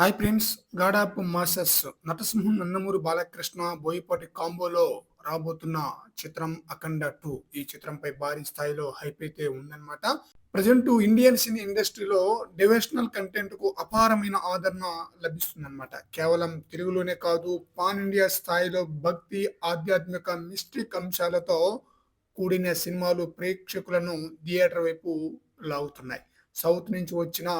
Hi friends గాడాప్ masses. నటసింహం నందమూరి బాలకృష్ణ బోయపాటి కాంబోలో రాబోతున్న చిత్రం అఖండ టూ. ఈ చిత్రంపై భారీ స్థాయిలో హైప్ అయితే ఉందన్నమాట. ప్రజెంట్ ఇండియన్ సినీ ఇండస్ట్రీలో డివోషనల్ కంటెంట్కు అపారమైన ఆదరణ లభిస్తుందన్నమాట. కేవలం తెలుగులోనే కాదు పాన్ ఇండియా స్థాయిలో భక్తి ఆధ్యాత్మిక మిస్టిక్ అంశాలతో కూడిన సినిమాలు ప్రేక్షకులను థియేటర్ వైపు లాగుతున్నాయి. సౌత్ నుంచి వచ్చిన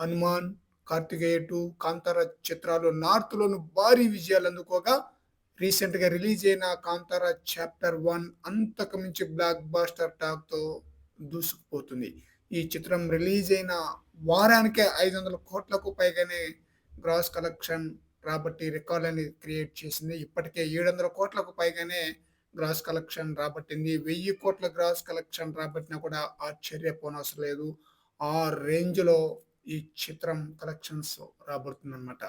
హనుమాన్ కార్తికేయ టూ కాంతార చిత్రాలు నార్త్ లోను భారీ విజయాలు అందుకోగా రీసెంట్గా రిలీజ్ అయిన కాంతార చాప్టర్ వన్ అంతకు మించి బ్లాక్ బాస్టర్ టాక్తో దూసుకుపోతుంది. ఈ చిత్రం రిలీజ్ అయిన వారానికే ఐదు వందల కోట్లకు పైగానే గ్రాస్ కలెక్షన్ రాబట్టి రికార్డ్ అనేది క్రియేట్ చేసింది. ఇప్పటికే ఏడు వందల కోట్లకు పైగానే గ్రాస్ కలెక్షన్ రాబట్టింది. వెయ్యి కోట్ల గ్రాస్ కలెక్షన్ రాబట్టినా కూడా ఆశ్చర్యపోనవసరం లేదు. ఆ రేంజ్లో ఈ చిత్రం కలెక్షన్స్ రాబడుతుంది అనమాట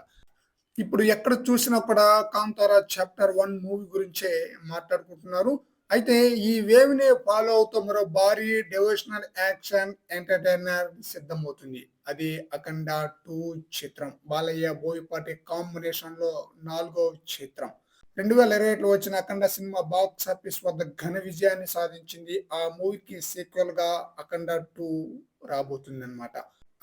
ఇప్పుడు ఎక్కడ చూసినా కూడా కాంతారా చాప్టర్ వన్ మూవీ గురించే మాట్లాడుకుంటున్నారు. అయితే ఈ వేవ్ని ఫాలో అవుతూ మరో భారీ డివోషనల్ యాక్షన్ ఎంటర్టైనర్ సిద్ధమవుతుంది. అది అఖండ టూ చిత్రం. బాలయ్య బోయపాటి కాంబినేషన్లో నాలుగో చిత్రం. రెండు వేల ఇరవై ఒకటిలో వచ్చిన అఖండ సినిమా బాక్స్ ఆఫీస్ వద్ద ఘన విజయాన్ని సాధించింది. ఆ మూవీకి సీక్వెల్గా అఖండ టూ రాబోతుంది అనమాట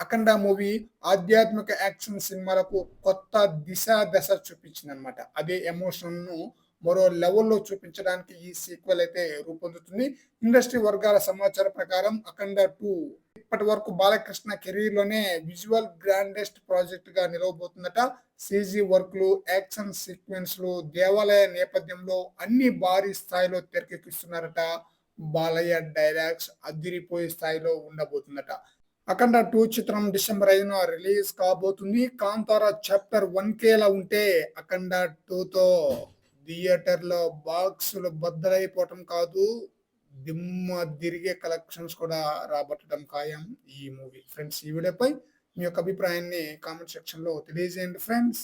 అఖండ మూవీ ఆధ్యాత్మిక యాక్షన్ సినిమాలకు కొత్త దిశ దశ చూపించింది అనమాట అదే ఎమోషన్ను మరో లెవెల్లో చూపించడానికి ఈ సీక్వెల్ అయితే రూపొందుతుంది. ఇండస్ట్రీ వర్గాల సమాచారం ప్రకారం అఖండ టూ ఇప్పటి వరకు బాలకృష్ణ కెరీర్లోనే విజువల్ గ్రాండెస్ట్ ప్రాజెక్ట్గా నిలవబోతుందట. సీజీ వర్క్లు యాక్షన్ సీక్వెన్స్లు దేవాలయ నేపథ్యంలో అన్ని భారీ స్థాయిలో తెరకెక్కిస్తున్నారట. బాలయ్య డైలాగ్స్ అదిరిపోయే స్థాయిలో ఉండబోతుందట. అఖండ టూ చిత్రం డిసెంబర్ ఐదున రిలీజ్ కాబోతుంది. కాంతార చాప్టర్ వన్ కేలా ఉంటే అఖండ టూతో థియేటర్లో బాక్సులు బద్దలైపోవటం కాదు దిమ్మ తిరిగే కలెక్షన్స్ కూడా రాబట్టడం ఖాయం ఈ మూవీ. ఫ్రెండ్స్ ఈ వీడియోపై మీ యొక్క అభిప్రాయాన్ని కామెంట్ సెక్షన్లో తెలియజేయండి ఫ్రెండ్స్.